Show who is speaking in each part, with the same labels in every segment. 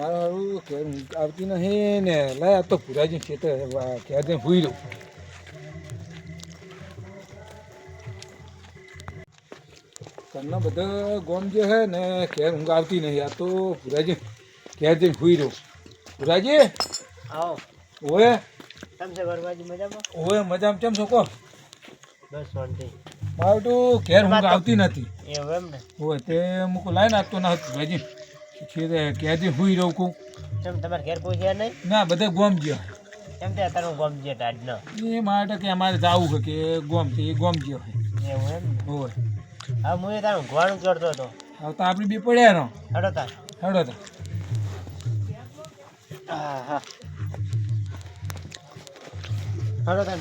Speaker 1: મારું આવતી નહીં ને લાય આ તો પુરાજી ખેતર ઘેર જઈને ભૂઈ રહ્યું ઘરના બધા ગોમ જે છે ને ખેર ઊંઘ આવતી નહીં આ તો પુરાજી ક્યાં જઈને ભૂઈ રહ્યું પુરાજી
Speaker 2: આવો.
Speaker 1: ઓએ
Speaker 2: કેમ છે? ગરબાજી મજામાં?
Speaker 1: ઓએ મજામાં. કેમ છો? કો
Speaker 2: બસ શાંતિ.
Speaker 1: મારું તો ઘેર ઊંઘ આવતી નથી.
Speaker 2: એમ ને?
Speaker 1: ઓય તે મૂકો લાઈને આપતો ના હતું પુરાજી ઘેર ક્યાંથી ભૂઈ રહું કહું.
Speaker 2: કેમ તમારે ઘેર કોઈ ગયા નહીં?
Speaker 1: ના બધા ગોમ ગયા
Speaker 2: કેમ તે અત્યારે ગમ છે ટાઢનો
Speaker 1: એ માટે કે અમારે જવું છે કે ગોમ છે એ ગોમ ગયો
Speaker 2: એવું એમ
Speaker 1: હોય.
Speaker 2: હા હું એ તારું ઘોવાનું કરતો હતો.
Speaker 1: હવે તો આપણે બી પડ્યા નો
Speaker 2: હડો તાર
Speaker 1: હડો તો.
Speaker 2: હા હા. હડો તાર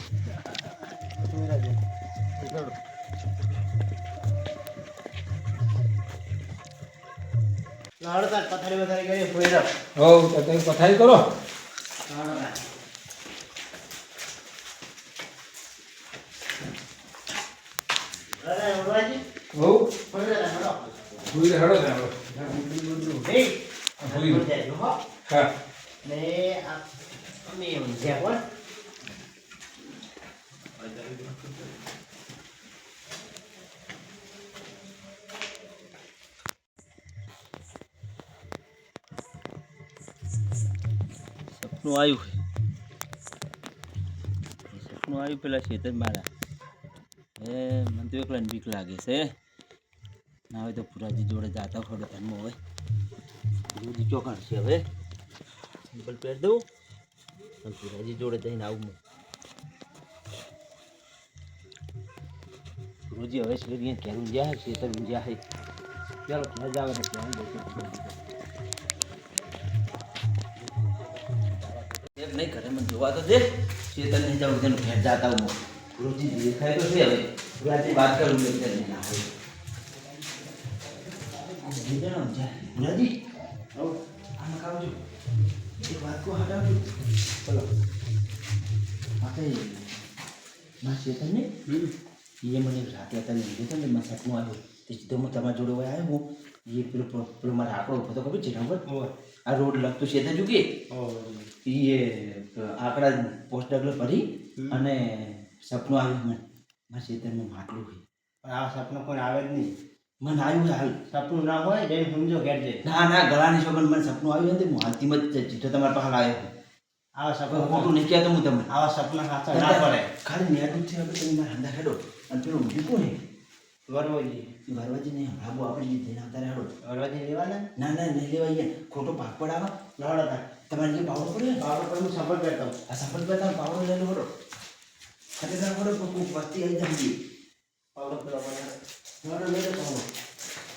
Speaker 2: પથારી પથારી કરી ફોઈ
Speaker 1: હવ તો તમે પથારી કરો. હવ.
Speaker 2: ફોઈ હડો
Speaker 1: ભૂઈ હેડો
Speaker 2: હો. ને આ અમે ઊંઝ્યા કોણ
Speaker 3: સપનું આવ્યું સપનું આવ્યું પેલા ખેતર મારા. એ મને તો એકલા બીક લાગે છે. ના હોય તો પુરાજી જોડે જાતા ખોડો ધર્મ હોય. પુરાજી ચોખાણ છે હવે. સિમ્પલ પહેર દઉં. અને પુરાજી જોડે જઈને આવું પુરુજી હવે શેરીએ ઊંઝ્યા છે? ખેતર છે. ચાલો ઘેર જાવ ને ત્યાં એમ નહીં ઘરે મને જોવા તો દે. ચેતન નહીં જાઉં તેનું ઘેર જાતા હું. ગુરુજી દેખાય તો છે હવે. ગુરુજી વાત કરું મેં તેને ના હોય ગુરુજી આવો આમ કાવજો એ વાત કો હટાવજો ચલો આપણે માં ચેતન ને એ મને રાતે તને લીધે તને મસાકમાં આવ્યું. તે સીધો હું તમારા જોડે હોય આવ્યો હું. એ પેલો પેલો- મારા આંકડો ઊભો તો ખબર છે? નંબર આ રોડ લગતું છે તે ચૂકી એ આંકડા પોસ્ટ ડગલો ભરી અને સપનું આવ્યું મને. મારા ખેતરમાં માટલું હોય.
Speaker 2: આ સપનું કોઈ આવે જ નહીં.
Speaker 3: મને આવ્યું હાલ.
Speaker 2: સપનું ના હોય જઈને સમજો ઘેર જઈ
Speaker 3: ના ના ગળાની છોકર મને સપનું આવ્યું નથી. હું હાલતીમાં જ ચીઠો તમારા પાસે આવ્યો
Speaker 2: આવા સપનું
Speaker 3: ખોટું નહીં કહેતો હું તમને.
Speaker 2: આવા સપના સાચા ના પડે.
Speaker 3: ખાલી નેટું છે તમે મારા હંધા ખેડો અને પેલું ઊંધું કોણ
Speaker 2: વરવજી
Speaker 3: ગરવાજી. નહીં હમણાં આપણે જઈને આવતા રહેડો
Speaker 2: વરવજી લેવાના?
Speaker 3: ના ના નહીં લેવાય યાર ખોટો ભાગ પડાવા.
Speaker 2: લડો તાર
Speaker 3: તમારે જે પાવડો પડે ને?
Speaker 2: બાબા પર હું સપોર્ટ કરતો
Speaker 3: આ સફળ કરતા પાવડો લઈને હડો ખરેખર હડો તો કોઈ વસ્તી આવી જાય
Speaker 2: પાવડો પેલો પડે.
Speaker 3: હડો લઈ પાવડો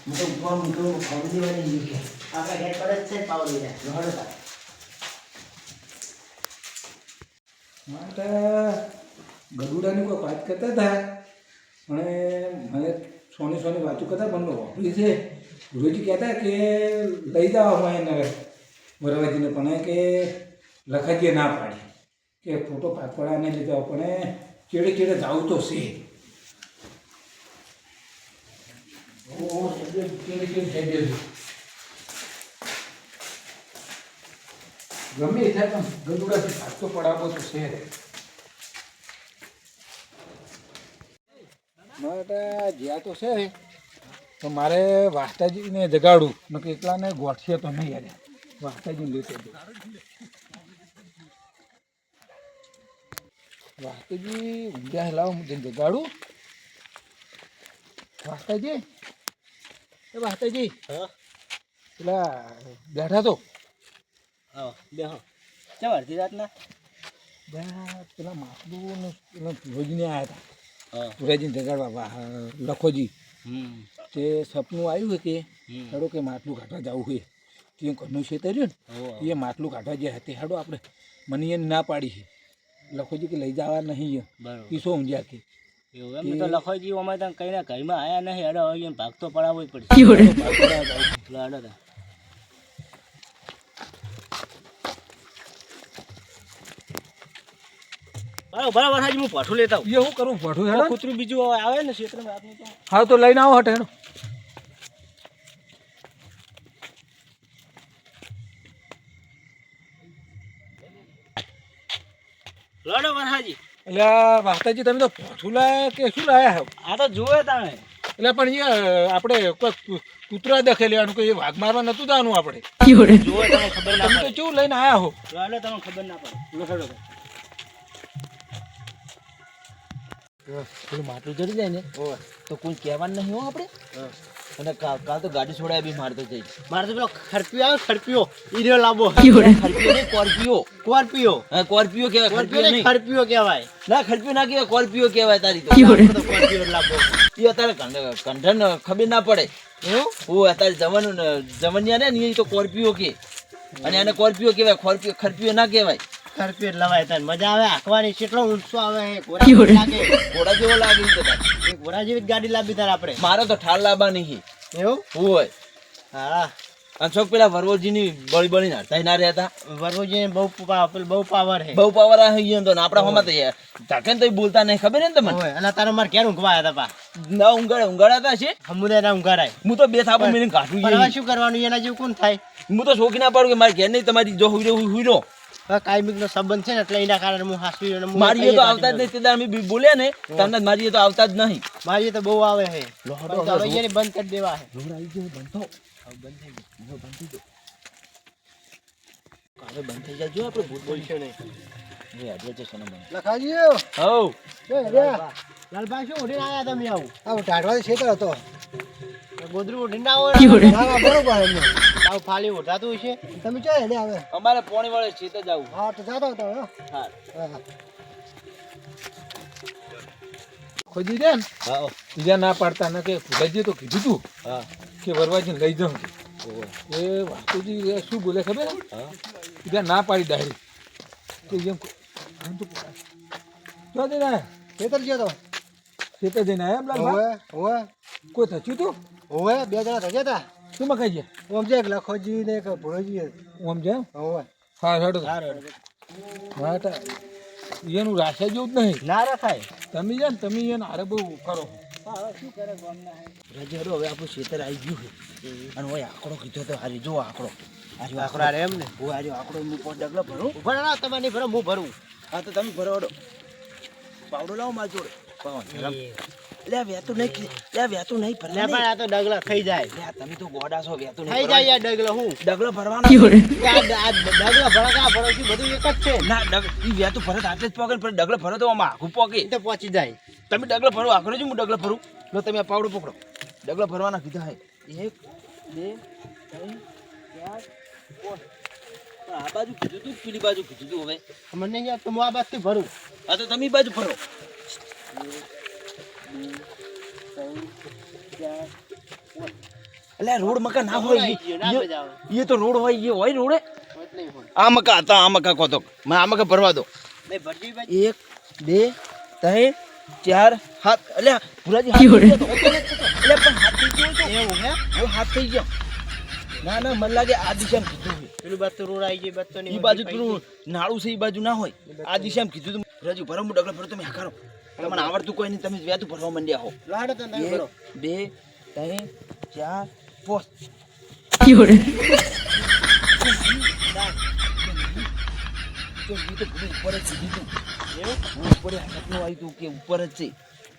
Speaker 3: હું તો ઊભા હું તો પાવડો દેવાની નહીં કે.
Speaker 2: આપણે ઘેર પડે જ છે પાવડો લીધા
Speaker 3: હડો તા
Speaker 1: માટે ગરુડાની કોઈ વાત કરતા હતા? પણ મને સોની સોની વાતો કરતા પણ વાપરી છે. ગુરુજી કહેતા કે લઈ જાઓ હું નગર. વરવાજીને પણ કે લખાજીએ ના પાડી. કે ફોટો પાકવાડાને લીધો પણ ચેડે ચેડે જાવું તો છે. ગમે એ થાય પણ ગંદુડાથી ભાગતો પડાવો તો છે. માટે જ્યાં તો છે. તો મારે વાસ્તાજીને જગાડું નકે એકલાને ગોઠશે તો નહીં યાર. વાસ્તાજીને લેતો વાસ્તાજી ઊંઘ્યા હેલાવ હું જઈને જગાડું. વાસ્તાજી એ વાસ્તાજી
Speaker 2: હા.
Speaker 1: પેલા બેઠા તો.
Speaker 2: હા બેહો. ચાલ અડધી રાતના?
Speaker 1: પેલા માટલું ને પેલા ભોજને આવ્યા હતા. પુરાજીને જગાડવા લખોજી. તે સપનું આવ્યું કે હેડો કે માટલું કાઢવા જવું હોય તે ઘરનું છે
Speaker 2: તર્યું
Speaker 1: ને એ માટલું કાઢવા જે હતી હેડો આપણે મને એને ના પાડી છે લખોજી કે લઈ જવા નહીં શું ઊંઝ્યા કે?
Speaker 2: એમ તો લખોજી અમે તને કઈ ના ઘરમાં આયા નહીં હેડો ભાગ તો ભાગતો પડાવવો જ પડશે. બરાબર વરસાદ હું પાઠું લેતા
Speaker 1: એ હું કરું? પાઠું હેડો
Speaker 2: કૂતરું બીજું આવે ને ક્ષેત્રમાં
Speaker 1: હા તો લઈને આવો હટ તમે તો પાઠું લાયા કે શું લાયા
Speaker 2: આ તો
Speaker 1: એટલે પણ આપણે કોઈ કૂતરા દખે લેવાનું કે વાઘ મારવા નતું તાનું આપણે.
Speaker 2: તમે
Speaker 1: તો શું લઈને આયા હો?
Speaker 2: એટલે તમને ખબર ના પડે.
Speaker 3: પેલું માટલું ચડી જાય ને તો કોઈ કહેવાનું નહીં હો આપણે. અને કાલ કાલ તો ગાડી છોડાય બી મારતો જઈ
Speaker 2: મારતો પેલો ખરપિયો આવે ખરપિયો. ઈરો લાંબો.
Speaker 3: કોર્પિયો.
Speaker 2: સ્કોર્પિયો
Speaker 3: હા કોર્પિયો કહેવાય કોર્પિયો
Speaker 2: નહીં ખરપિયો કહેવાય.
Speaker 3: ના ખરપીઓ ના કહેવાય કોર્પિયો કહેવાય તારી તો.
Speaker 2: કોર્પિયો લાંબો.
Speaker 3: એ અત્યારે કંઠ- કંઠન ખબર ના પડે.
Speaker 2: એવું?
Speaker 3: ઓ અત્યારે જમન જમનિયા ને તો કોર્પિયો કે. અને એને કોર્પિયો કહેવાય ખોરપિયો ખરપિયો ના કહેવાય.
Speaker 2: ખરપિયો લવાય તને. મજા આવે? આંકવાની કેટલો ઊંચો આવે? ઘોડા જેવી લાગે.
Speaker 3: ઘોડા જેવો લાગે ઈ તો તાર.
Speaker 2: એ ઘોડા જેવી જ ગાડી લાવી તારે આપણે.
Speaker 3: મારે તો ઠાલ લાવવા નહીં
Speaker 2: એવું?
Speaker 3: હોય.
Speaker 2: હા.
Speaker 3: અને પેલા વરવોજીની બળી બળી નાડતા ના રહેતા
Speaker 2: વરવુજી બહુ પા- બહુ પાવર હે.
Speaker 3: બહુ પાવર આ ગયો તો ને આપણા હોમાં તો બોલતા નહીં ખબર ને તમને?
Speaker 2: અને તારો માર ઘેર ઊંઘવા આવ્યા હતા પા.
Speaker 3: ના ઊંઘાડા ઊંઘાડા છે
Speaker 2: સમુદાય ના ઊંઘારાય
Speaker 3: હું તો બે થાપો કાઢું.
Speaker 2: શું કરવાનું? એના જેવું કોણ થાય?
Speaker 3: હું તો શોખી ના પાડું કે મારે ઘેર નહીં તમારી જો હુઈ રહ્યો હુઈ રહ્યો.
Speaker 2: હવે કાયમિક નો સંબંધ છે ને એટલે એના કારણે હું હાસવી અને હું
Speaker 3: મારી એ તો આવતા જ નહીં તે અમે બી બોલ્યા ને તમને મારી તો આવતા જ નહીં.
Speaker 2: દઉં. તો બહુ આવે હે.
Speaker 3: લોહડો,
Speaker 2: અહીંયાની બંધ કરી દેવા હે.
Speaker 3: રોડ આવી ગયો બંધ થો. બંધ થઈ ગયો બંધ થઈ ગયો. હવે બંધ થઈ જાય જો આપણે ભૂત બોલશે નહીં એ આડવે છે સોના બંધ.
Speaker 4: લખાજી
Speaker 3: હવ.
Speaker 2: લાલભાઈ શું ઉડીને આયા તમે આવું?
Speaker 4: આ ટાઢવાથી છેતર હતો.
Speaker 2: ગોદરું ઉડીને ના.
Speaker 4: બરોબર
Speaker 2: આવું ફાલી ઉઠાતું છે
Speaker 4: તમે ચો એને હવે
Speaker 3: અમારે પોણી વાળે છે તો જવું
Speaker 4: હા તો જાતો હતો હો.
Speaker 1: ખોજી દે ને.
Speaker 3: હા.
Speaker 1: બીજા ના પાડતા ન કે ભૂલાજી તો કીધું તું
Speaker 3: હા.
Speaker 1: કે વરવાજી લઈ જાઉં કે. એ વાસુજી એ શું બોલે ખબર? હે? બીજા ના પાડી ડાયરી. તો એમ આમ તો જો દે આયા
Speaker 4: છેતર ગયો તો?
Speaker 1: ખેતર જઈને એમ લાગે
Speaker 4: હોવે હોવે.
Speaker 1: કોઈ થચ્યું તું?
Speaker 4: હોવે બે જણા થયા હતા
Speaker 1: શું મકાઈ કહીએ
Speaker 4: ઓમ છે એક લખોજી ને એક ભોજી
Speaker 1: ઓમ જેમ
Speaker 4: હોવે
Speaker 1: હા હેડો માટા એનું રાખે જેવું જ નહીં.
Speaker 2: ના રખાય.
Speaker 1: તમે છે ને તમે એને હારે બહુ કરો.
Speaker 3: રાજા હવે આપણું ખેતર આવી ગયું છે. અને ઓય આંકડો કીધો તો હારી જો આંકડો. હારી
Speaker 2: આંકડો રે એમ ને?
Speaker 3: હું હારી આંકડો હું પોત ડગલો ભરું?
Speaker 2: ઊભા ના તમે નહીં ભરો હું ભરું.
Speaker 3: હા તો તમે ભરો પાવડો લાવો માર જોડે. પાવન લે વેતું નહીં કી- લે વેતું નહીં
Speaker 2: લે પણ આ તો ડગલા થઈ જાય.
Speaker 3: લે તમે તો ગોડા છો વેતું નહીં
Speaker 2: થઈ જાય યાર ડગલો હું?
Speaker 3: ડગલો ભરવાનો
Speaker 2: આ ડગલા ભરો કે આ ભરો છું બધું એક જ છે.
Speaker 3: ના ડગ ઈ વેતું ભરત આટલે જ પોકે પછી ડગલો ભરો તો આમાં આખું પોકે
Speaker 2: તો પહોંચી જાય.
Speaker 3: તમે ડગલો ભરો આખરો જ હું ડગલો ભરું. લો તમે આ પાવડો પકડો. ડગલો ભરવાના કીધા હે. એક બે ત્રણ ચાર પાંચ. આ બાજુ કીધું તું પેલી બાજુ કીધું તું હવે.
Speaker 2: મને નહીં યાર તમે હું આ બાજુથી ભરું.
Speaker 3: આ તો તમે બાજુ ફરો એટલે રોડ મકા ના હોય. ઈ તો રોડ હોય એ હોય રોડે. આ મકા હતા આ મકા કહો તો મને આ મકા ભરવા દો.
Speaker 2: નહીં ભરજી ભાઈ.
Speaker 3: એક બે ત્રણ ચાર હાથ એટલે ભુરાજી હાથ થઈ ગયો એટલે પણ હાથ થઈ ગયો તો.
Speaker 2: એવું હે?
Speaker 3: હવે હાથ થઈ ગયો. ના ના મને લાગે આ દિશામાં કીધું
Speaker 2: પેલું બાદ તો રોડ આવી ગઈ બાદ તો નહીં
Speaker 3: બાજુ પેલું નાળું છે એ બાજુ ના હોય. આ દિશામાં કીધું તું. રાજુ ભરમ ડગલા ભરો તમે હાકારો તમને આવડતું કોઈ નહીં તમે વેતું ભરવા માંડ્યા હો.
Speaker 2: લાડો તો નહીં ભરો.
Speaker 3: બે ત્રણ ચાર પાંચ. તો ઈ તો ઉપર જ છે હું. ઉપર હાથનું આવ્યું તું કે ઉપર જ છે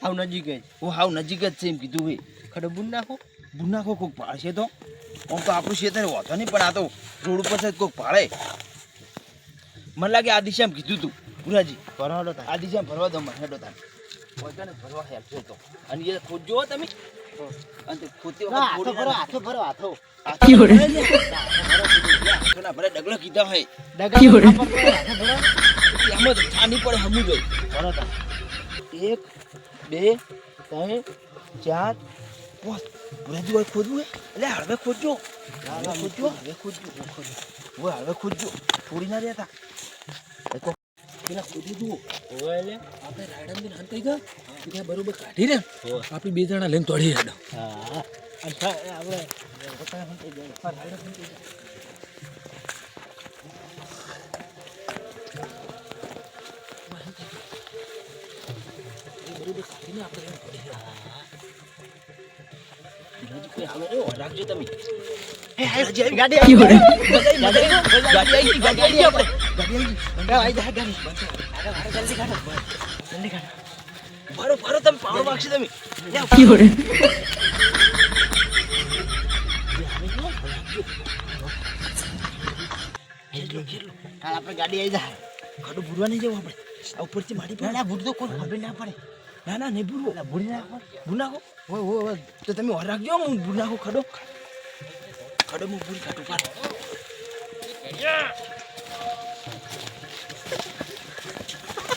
Speaker 2: આવ નજીક જ
Speaker 3: હું હાવ નજીક જ છે એમ કીધું હે.
Speaker 2: ખડબુન નાખો.
Speaker 3: ગુનાખો કોઈક પાડશે તો. આમ તો આપણું ક્ષેત્ર હોતો નહીં પણ આ તો રોડ ઉપર છે કોઈક પાડે. મને લાગે આ દિશામાં કીધું તું. પુરાજી
Speaker 2: ભરવાડો તા
Speaker 3: આદિ દિશામાં ભરવા દો મને હેડો તા પોતાને ભરવા હેલ્પ છે તો. અને એ ખુદ જોવો તમે. અને તે ખોદતી વખત
Speaker 2: હાથો
Speaker 3: થોડી
Speaker 2: ભરો હાથો ભરો હાથો.
Speaker 3: હાથો ના ભરાય લે. ના ભરાય, ડગલો કીધા હોય.
Speaker 2: ડગલો હાથો ભરો હાથો ભરો.
Speaker 3: એમ જ છાની પડે હમું ગઈ
Speaker 2: ભરો તા
Speaker 3: એક બે ત્રણ ચાર. પાંચ પુરાજી હોય ખોદવું હે? એટલે હળવે ખોદજો. હળવે ખોદજો. હળવે ખોદજો હળવે ખોદજો. થોડી ના રહેતા પેલા
Speaker 1: આપણે રાયડાની હાન થઈ ગયા. ત્યાં બરોબર કાઢી ને આપણે બે જણા લઈને તોડી હેડો
Speaker 2: હા. આપણે
Speaker 3: કોઈ આવે? રે, રાખજો તમે.
Speaker 2: ગાડી આવી.
Speaker 3: ગાડી આવી. ગાડી આવી. આપણે. ગાડી આવી
Speaker 2: જાય, ગાડી.
Speaker 3: ભરો ભરો તમે પાવડો વાગશે તમે
Speaker 2: આપણે ગાડી આવી જાય
Speaker 3: ખાડો ભૂરવા નહીં જવું આપણે ઉપરથી મારી પડે
Speaker 2: ભૂટ તો કોઈ ખબર ના પડે
Speaker 3: ના ના નહીં ભૂરવો
Speaker 2: ભૂડી નાખો
Speaker 3: ભૂર નાખો
Speaker 2: હોય હોય
Speaker 3: તો તમે ઓર રાખજો હું ભૂર નાખું ખાડો ખાડો હું ભૂર કાઢું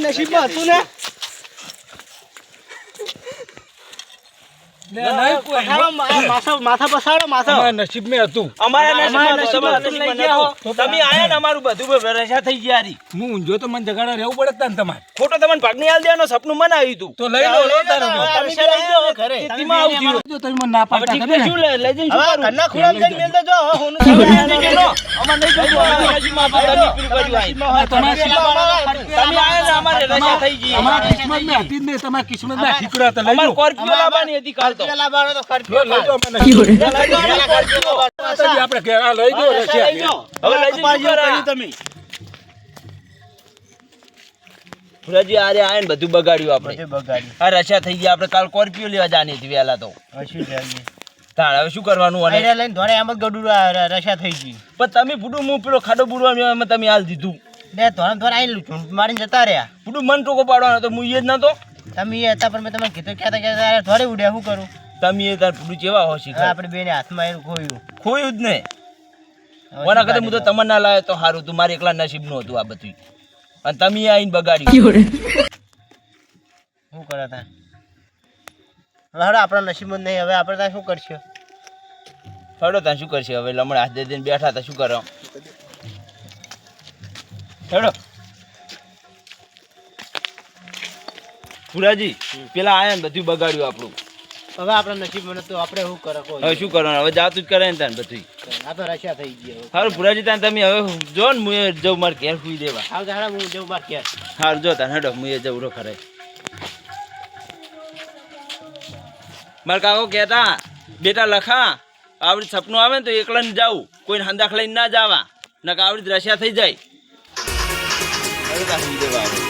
Speaker 2: નસીબમાં હતું ને? માથા પસાડો માથા
Speaker 1: નસીબ મેં હતું
Speaker 3: અમારા
Speaker 2: અમારા
Speaker 3: નસીબમાં
Speaker 2: નસીબમાં
Speaker 3: તમારા
Speaker 2: લઈ ગયા
Speaker 3: નસીબમાં તમે આયા ને અમારું બધું રસા થઈ ગયા હારી.
Speaker 1: હું ઊંઝો તો મને જગાડા રહેવું પડે તાન તમારે
Speaker 3: ખોટો તમને ભાગની હાલ દેવાનો સપનું મને આવ્યું હતું
Speaker 1: તો લઈ લો લો તારે
Speaker 3: તમે લઈ જાઓ ઘરે. ખેતીમાં આવું થયું.
Speaker 1: તમે મને ના પાડતા
Speaker 3: ઠીક
Speaker 1: ને?
Speaker 3: શું લઈ જઈને શું
Speaker 2: હવે ઘરના ખુલામ જઈને મેલ
Speaker 3: તમે નહીં જજો. અમારે નહીં જવું. અમારા નસીબમાં હતું, તમે પેલું કર્યું આય. તમે આયા ને અમારે રસા થઈ ગઈ.
Speaker 1: તમારા કિસ્મતમાં હતી જ નહીં તમારા કિસ્મતમાં ઠીકરા હતા લઈ
Speaker 3: અમારે
Speaker 1: લો
Speaker 3: સ્કોર્પિયો લાવવાની હતી કાલ તો.
Speaker 2: લાવવાનો તો ખર્ચો
Speaker 1: લઈ લો મને
Speaker 3: લઈ જાઓ, સ્કોર્પિયો.
Speaker 1: માતાજી આપણે ઘેર આ લઈ દો
Speaker 3: હવે લઈ જઈને શું ફુરાજી આરે આયા ને બધું બગાડ્યું આપણે. આ રસા થઈ ગયા. આપણે કાલ કોર્પિયો લેવા જાની હતી વેલા તો. તાણ હવે શું કરવાનું અને?
Speaker 2: લઈને ધોળે એમ જ ગડું રસા થઈ ગઈ
Speaker 3: પણ તમે પૂડું મું પેલો ખાડો બુડવાનો એમાં તમે હાલ દીધું.
Speaker 2: ને ધોરણ ધોળે આઈ ચૂંટ મારીને જતા રહ્યા.
Speaker 3: પૂરું મન ટોકો પાડવાનો તો હું એ જ નતો.
Speaker 2: તમે એ હતા પણ મેં તમને કીધું ક્યાં ક્યાં થોડી ઉડ્યા શું કરું?
Speaker 3: તમે એ તાર પૂરું જેવા હો
Speaker 2: શીખ આપણે બેને હાથમાં એનું ખોયું.
Speaker 3: ખોયું જ ને. ઓના કરતા? હું તો તમને ના લાવ્યો તો સારું તું મારે એકલા નસીબનું હતું આ બધું અને તમે આવીને બગાડ્યું.
Speaker 2: શું કરે તા હવે આપણા નસીબમાં જ નહીં હવે આપણે ત્યાં શું કરશું?
Speaker 3: હેડો ત્યાં શું કરશે? હવે લમણ હાથ દે દઈને બેઠા તા શું કરો? હેડો. પુરાજી પેલા આયા ને બધું બગાડ્યું આપણું.
Speaker 2: હવે આપણા નસીબમાં તો આપણે શું કરે
Speaker 3: હવે શું કરવાનું? હવે જાતું જ કરે ને તાન બધું
Speaker 2: આ તો રસા થઈ ગયા.
Speaker 3: હારું પુરાજી તાન તમે હવે જો ને હું જઉં મારે ઘેર સુઈ દેવા.
Speaker 2: હાલ જાણે હું જઉં માર ઘેર.
Speaker 3: સારું જો તાન હેડો હું એ જઉં રો ખરે મારા કાકો કહેતા બેટા લખા આવડી સપનું આવે ને તો એકલા ને જાવું કોઈને હંદાખ લઈને ના જાવા. નકા આવડી રશિયા થઈ જાય. હવે તાન સુઈ દેવા.